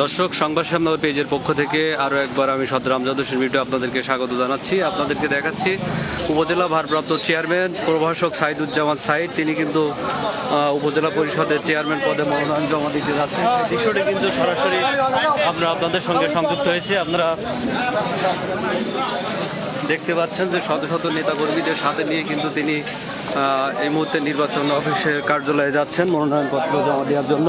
দর্শক, সংবাদ সামনে পেজের পক্ষ থেকে আরও একবার আমি সদরাম যাদুসের মিটু আপনাদেরকে স্বাগত জানাচ্ছি। আপনাদেরকে দেখাচ্ছি উপজেলা ভারপ্রাপ্ত চেয়ারম্যান, প্রভাষক সাইদুজ্জামান সাইদ। তিনি কিন্তু উপজেলা পরিষদের চেয়ারম্যান পদে মনোনয়ন জমা দিতে যাচ্ছেন। দৃশ্যটি কিন্তু সরাসরি আমরা আপনাদের সঙ্গে সংযুক্ত হয়েছি। আপনারা দেখতে পাচ্ছেন যে শত শত নেতাকর্মীদের সাথে নিয়ে কিন্তু তিনি এই মুহূর্তে নির্বাচন অফিসের কার্যালয়ে যাচ্ছেন মনোনয়নপত্র জমা দেওয়ার জন্য।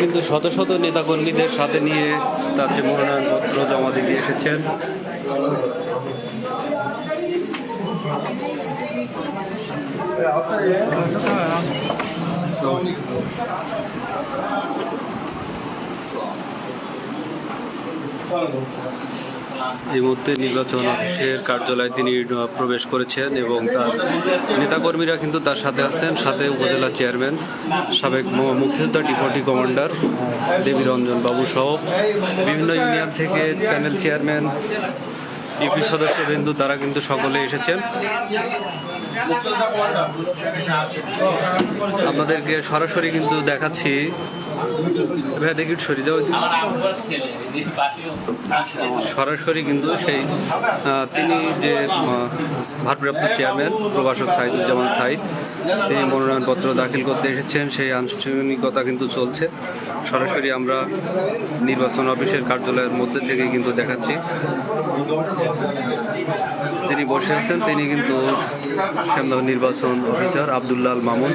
কিন্তু শত শত নেতাকর্মীদের সাথে নিয়ে তার যে মনোনয়নপত্র জমা দিতে এসেছেন। এই মুহূর্তে নির্বাচন অফিসের কার্যালয়ে তিনি প্রবেশ করেছেন এবং তার নেতাকর্মীরা কিন্তু তার সাথে আছেন। সাথে উপজেলা চেয়ারম্যান, সাবেক মুক্তিযোদ্ধা ডিপুটি কমান্ডার দেবী রঞ্জন বাবু সহ বিভিন্ন ইউনিয়ন থেকে প্যানেল চেয়ারম্যান, ইউপি সদস্য বিন্দু, তারা কিন্তু সকলে এসেছেন। আপনাদেরকে সরাসরি কিন্তু দেখাচ্ছি। একটু সরে সরাসরি কিন্তু সেই তিনি যে ভারপ্রাপ্ত চেয়ারম্যান প্রভাষক সাইদুজ্জামান সাইদ, তিনি মনোনয়নপত্র দাখিল করতে এসেছেন। সেই আনুষ্ঠানিকতা কিন্তু চলছে। সরাসরি আমরা নির্বাচন অফিসের কার্যালয়ের মধ্যে থেকে কিন্তু দেখাচ্ছি। যিনি বসে আছেন, তিনি কিন্তু শ্যামনগর নির্বাচন অফিসার আবদুল্লাল মামুন।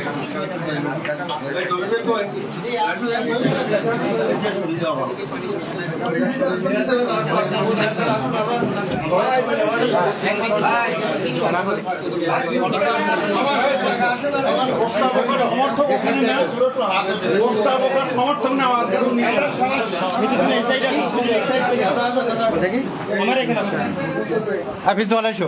সমর্থক না আপনি চলে এসো।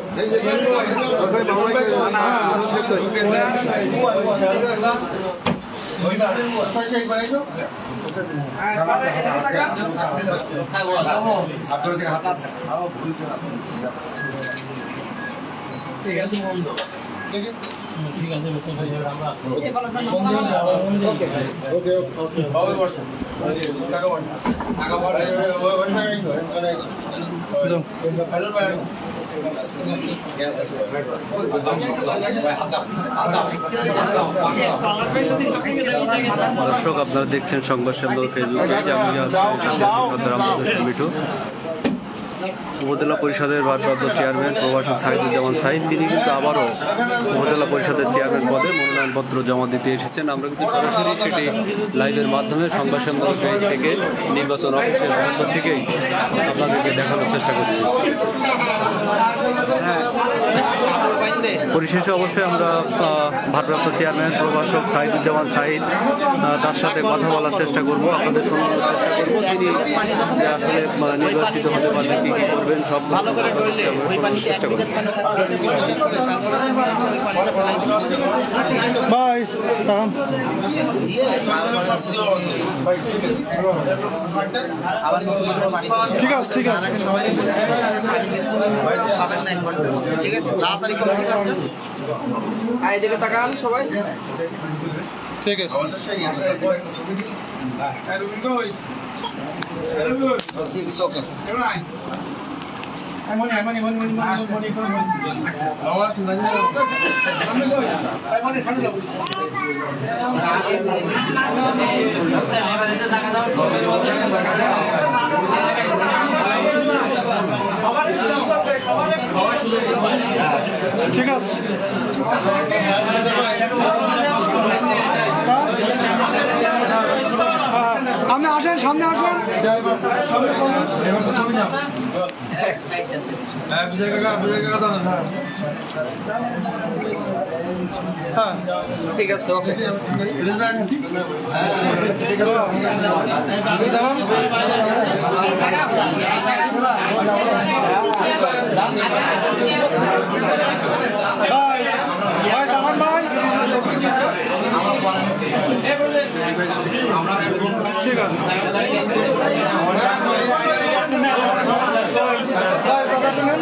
ঠিক আছে বন্ধু ঠিক আছে ওকে ওকে টাকা দর্শক আপনারা দেখছেন সংবাদ সম্মেলন ফেসবুক। পেজ আমি আছি মিঠু। উপজেলা পরিষদের ভারপ্রাপ্ত চেয়ারম্যান প্রভাষক সাইদুজ্জামান সাইদ তিনি কিন্তু আবারও উপজেলা পরিষদের চেয়ারম্যান পদে মনোনয়নপত্র জমা দিতে এসেছেন। আমরা কিন্তু সরাসরি সেটি লাইভের মাধ্যমে সংবাদ সম্মেলন থেকে নির্বাচন অফিসের মধ্য থেকেই আপনাদেরকে দেখানোর চেষ্টা করছি। পরিশেষে অবশ্যই আমরা ভারপ্রাপ্ত চেয়ারম্যান প্রভাষক সাইদুজ্জামান সাইদ তার সাথে কথা বলার চেষ্টা করব আপনাদের শোনানোর চেষ্টা করব। তিনি যে আসলে নির্বাচিত হতে পারলে কি কি করবেন সব চেষ্টা করব। বাই তাম। ঠিক আছে ঠিক আছে। এদিকে তাকান সবাই। ঠিক আছে। সবার ঠিক আছে। হ্যাঁ, আপনি আসেন সামনে আসেন। হ্যাঁ ঠিক আছে ওকে। ভাই ভাই দামান ভাই ঠিক আছে ভাই, কথা বলেন।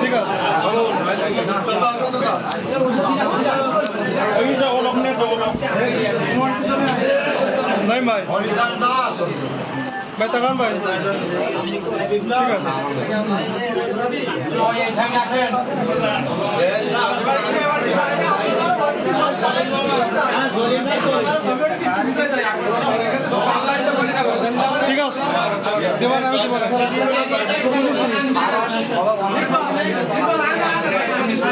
ঠিক আছে নাই ভাই ভাই তাকান ভাই ঠিক আছে। ঠিক আছে দেবার আমি দেবার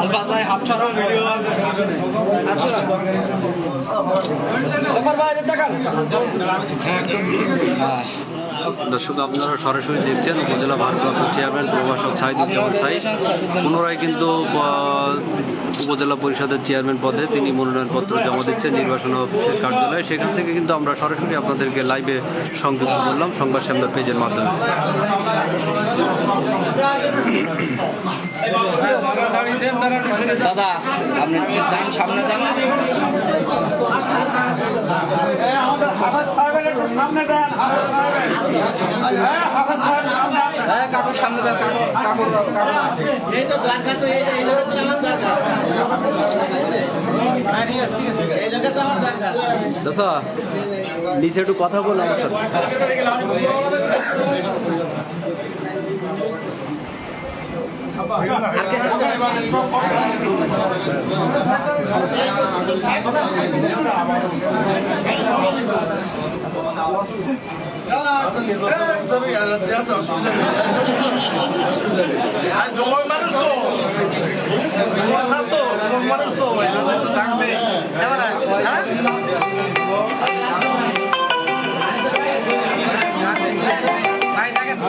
আলবাসায় হাত ছড়া ভিডিও আছে দেখান দর্শক, আপনারা সরাসরি দেখছেন উপজেলা ভারপ্রাপ্ত চেয়ারম্যান প্রভাষক সাইদুজ্জামান সাইদ। পুনরায় কিন্তু উপজেলা পরিষদের চেয়ারম্যান পদে তিনি মনোনয়নপত্র জমা দিচ্ছেন নির্বাচন অফিসের কার্যালয়ে। সেখান থেকে কিন্তু আমরা সরাসরি আপনাদেরকে লাইভে সংযুক্ত করলাম, সংবাদ সামনের পেজের মাধ্যমে। দাদা, আপনি একটু যান। সামনে যান হ্যাঁ কাকুর সামনে যান কাকুর কাকুর কাকুর এই তো দরকার তো এই এই জায়গা তো আমার দরকার। এই জায়গা তো আমার দরকার। চাচা নিচে একটু কথা বল আমার সাথে।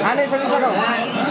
আনে সেদিন থাকো হ্যাঁ আমি ডাকি ভাই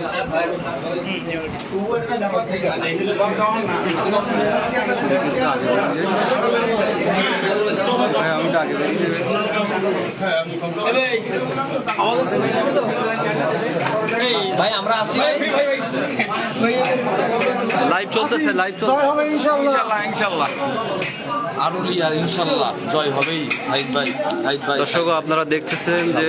আমরা আসি লাইভ চলতেছে। লাইভ হবে ইনশাল্লাহ ইনশাল্লাহ। আরুলিয়ার ইনশাল্লাহ জয় হবেই। সাইদ ভাই সাইদ ভাই দর্শক আপনারা দেখতেছেন যে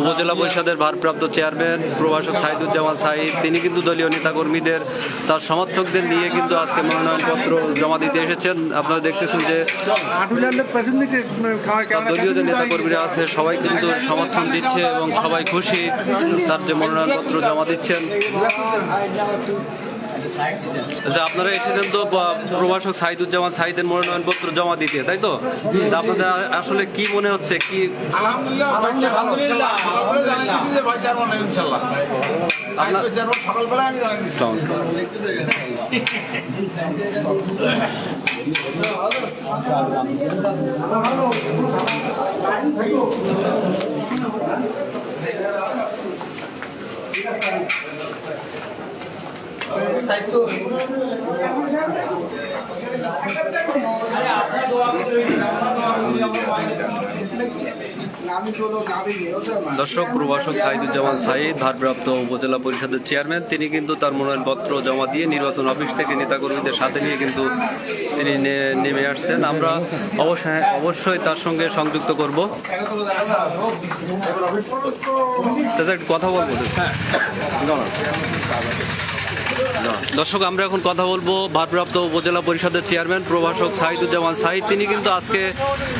উপজেলা পরিষদের ভারপ্রাপ্ত চেয়ারম্যান প্রভাষক সাইদুজ্জামান সাইদ তিনি কিন্তু দলীয় নেতাকর্মীদের তার সমর্থকদের নিয়ে কিন্তু আজকে মনোনয়নপত্র জমা দিতে এসেছেন। আপনারা দেখতেছেন যে দলীয় যে নেতাকর্মীরা আছে সবাই কিন্তু সমর্থন দিচ্ছে এবং সবাই খুশি তার যে মনোনয়নপত্র জমা দিচ্ছেন। আচ্ছা আপনারা এসেছেন তো প্রভাষক সাইদুজ্জামান সাইদের মনোনয়নপত্র জমা দিতে তাই তো? তা আপনাদের আসলে কি মনে হচ্ছে কি আলহামদুলিল্লাহ আলহামদুলিল্লাহ সকালবেলা জানিয়েছি যে ভাই চেয়ারম্যান ইনশাল্লাহ সাইড চেয়ারম্যান সকালবেলা আমি জানিয়েছি ইসলাম দর্শক প্রভাষক সাইদুজ্জামান সাইদ ভারপ্রাপ্ত উপজেলা পরিষদের চেয়ারম্যান। তিনি কিন্তু তার মনোনয়নপত্র জমা দিয়ে নির্বাচন অফিস থেকে নেতাকর্মীদের সাথে নিয়ে কিন্তু তিনি নেমে আসছেন। আমরা অবশ্যই অবশ্যই তার সঙ্গে সংযুক্ত করব। কথা বলব তো? দর্শক, আমরা এখন কথা বলব ভারপ্রাপ্ত উপজেলা পরিষদের চেয়ারম্যান, প্রভাষক সাইদুজ্জামান সাইদ তিনি কিন্তু আজকে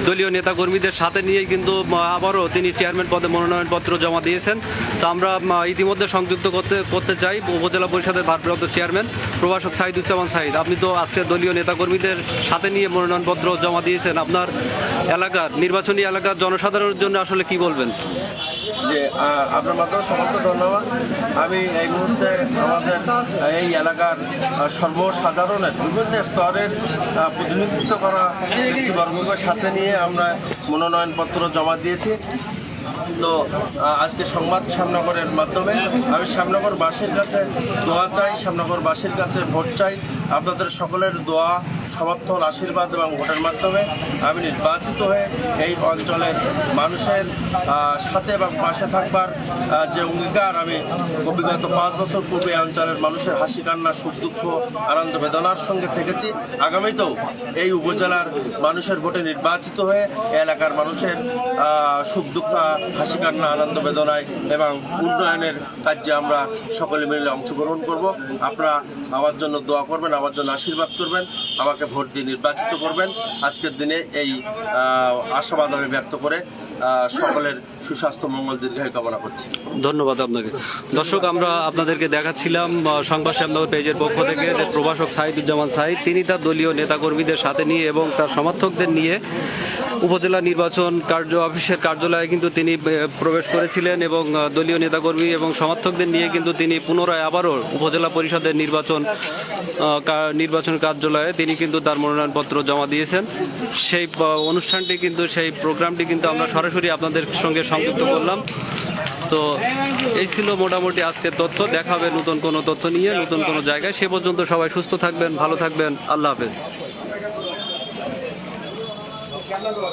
দলীয় নেতাকর্মীদের সাথে নিয়েই কিন্তু আবারও তিনি চেয়ারম্যান পদে মনোনয়নপত্র জমা দিয়েছেন। তো আমরা ইতিমধ্যে সংযুক্ত করতে করতে চাই উপজেলা পরিষদের ভারপ্রাপ্ত চেয়ারম্যান, প্রভাষক সাইদুজ্জামান সাইদ আপনি তো আজকে দলীয় নেতাকর্মীদের সাথে নিয়ে মনোনয়নপত্র জমা দিয়েছেন। আপনার এলাকার, নির্বাচনী এলাকার জনসাধারণের জন্য আসলে কি বলবেন? যে আপনার মাধ্যমে সকলকে ধন্যবাদ। আমি এই মুহূর্তে আমাদের এই এলাকার সর্বসাধারণের বিভিন্ন স্তরের প্রতিনিধিত্ব করা ব্যক্তিবর্গকে সাথে নিয়ে আমরা মনোনয়নপত্র জমা দিয়েছি। তো আজকে সংবাদ শ্যামনগরের মাধ্যমে। আমি শ্যামনগর শ্যামনগরবাসীর কাছে দোয়া চাই, শ্যামনগর শ্যামনগরবাসীর কাছে ভোট চাই। আপনাদের সকলের দোয়া, সমর্থন, আশীর্বাদ এবং ভোটের মাধ্যমে আমি নির্বাচিত হয়ে এই অঞ্চলের মানুষের সাথে এবং পাশে থাকবার যে অঙ্গীকার আমি বিগত পাঁচ বছর পূর্বে অঞ্চলের মানুষের হাসি, কান্না, সুখ, দুঃখ, আনন্দ, বেদনার সঙ্গে থেকেছি। আগামীতেও এই উপজেলার মানুষের ভোটে নির্বাচিত হয়ে এলাকার মানুষের সুখ, দুঃখ হাসি কান্না, আনন্দ বেদনায় এবং উন্নয়নের কাজে আমরা সকলে মিলে অংশগ্রহণ করব। আপনারা আমার জন্য দোয়া করবেন, আমার জন্য আশীর্বাদ করবেন, আমাকে ভোট দিয়ে নির্বাচিত করবেন। আজকের দিনে এই আশাবাদ আমি ব্যক্ত করে সকলের সুস্বাস্থ্য, মঙ্গল, দীর্ঘায়ু কামনা করছি। ধন্যবাদ আপনাকে। দর্শক, আমরা আপনাদেরকে দেখাচ্ছিলাম সংবাদ শ্যামনগর পেজের পক্ষ থেকে যে প্রভাষক সাইদুজ্জামান সাইদ, তিনি তার দলীয় নেতাকর্মীদের সাথে নিয়ে এবং তার সমর্থকদের নিয়ে উপজেলা নির্বাচন কার্য অফিসের কার্যালয়ে কিন্তু তিনি প্রবেশ করেছিলেন এবং দলীয় নেতাকর্মী এবং সমর্থকদের নিয়ে কিন্তু তিনি পুনরায় আবারও উপজেলা পরিষদের নির্বাচন নির্বাচন কার্যালয়ে তিনি কিন্তু তার মনোনয়নপত্র জমা দিয়েছেন। সেই অনুষ্ঠানটি কিন্তু, সেই প্রোগ্রামটি কিন্তু আমরা সরাসরি আপনাদের সঙ্গে সংযুক্ত করলাম। তো এই ছিল মোটামুটি আজকের তথ্য। দেখা হবে নতুন কোনো তথ্য নিয়ে, নতুন কোনো জায়গায়। সে পর্যন্ত সবাই সুস্থ থাকবেন, ভালো থাকবেন। আল্লাহ হাফেজ। ಎಲ್ಲರೂ